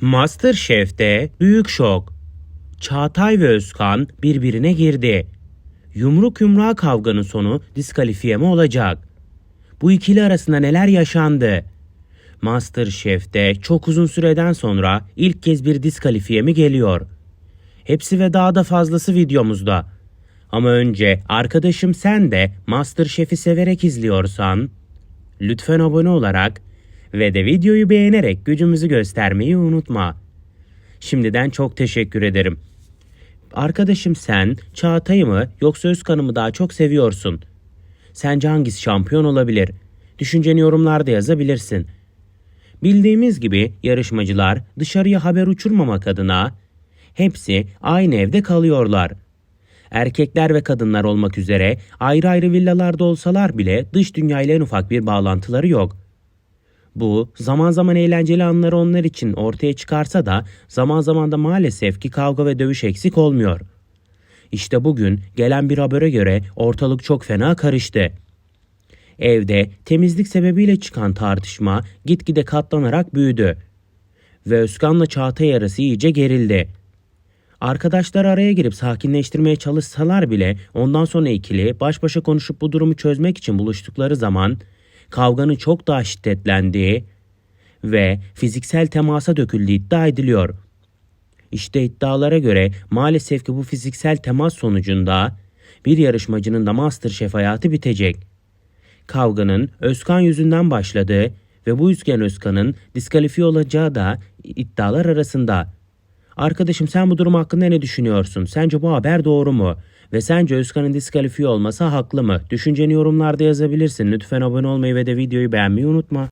Masterchef'te büyük şok. Çağatay ve Özkan birbirine girdi. Yumruk yumruğa kavganın sonu diskalifiye mi olacak? Bu ikili arasında neler yaşandı? Masterchef'te çok uzun süreden sonra ilk kez bir diskalifiye mi geliyor? Hepsi ve daha da fazlası videomuzda. Ama önce arkadaşım sen de Masterchef'i severek izliyorsan lütfen abone olarak ve de videoyu beğenerek gücümüzü göstermeyi unutma. Şimdiden çok teşekkür ederim. Arkadaşım sen Çağatay'ı mı yoksa Özkan'ı mı daha çok seviyorsun? Sence hangisi şampiyon olabilir? Düşünceni yorumlarda yazabilirsin. Bildiğimiz gibi yarışmacılar dışarıya haber uçurmamak adına hepsi aynı evde kalıyorlar. Erkekler ve kadınlar olmak üzere ayrı ayrı villalarda olsalar bile dış dünyayla en ufak bir bağlantıları yok. Bu zaman zaman eğlenceli anları onlar için ortaya çıkarsa da zaman zaman da maalesef ki kavga ve dövüş eksik olmuyor. İşte bugün gelen bir habere göre ortalık çok fena karıştı. Evde temizlik sebebiyle çıkan tartışma gitgide katlanarak büyüdü. Ve Özkan'la Çağatay arası iyice gerildi. Arkadaşlar araya girip sakinleştirmeye çalışsalar bile ondan sonra ikili baş başa konuşup bu durumu çözmek için buluştukları zaman kavganın çok daha şiddetlendiği ve fiziksel temasa döküldüğü iddia ediliyor. İşte iddialara göre maalesef ki bu fiziksel temas sonucunda bir yarışmacının da Masterchef hayatı bitecek. Kavganın Özkan yüzünden başladığı ve bu yüzden Özkan'ın diskalifiye olacağı da iddialar arasında. Arkadaşım sen bu durum hakkında ne düşünüyorsun? Sence bu haber doğru mu? Ve sence Özkan'ın diskalifiye olması haklı mı? Düşünceni yorumlarda yazabilirsin. Lütfen abone olmayı ve de videoyu beğenmeyi unutma.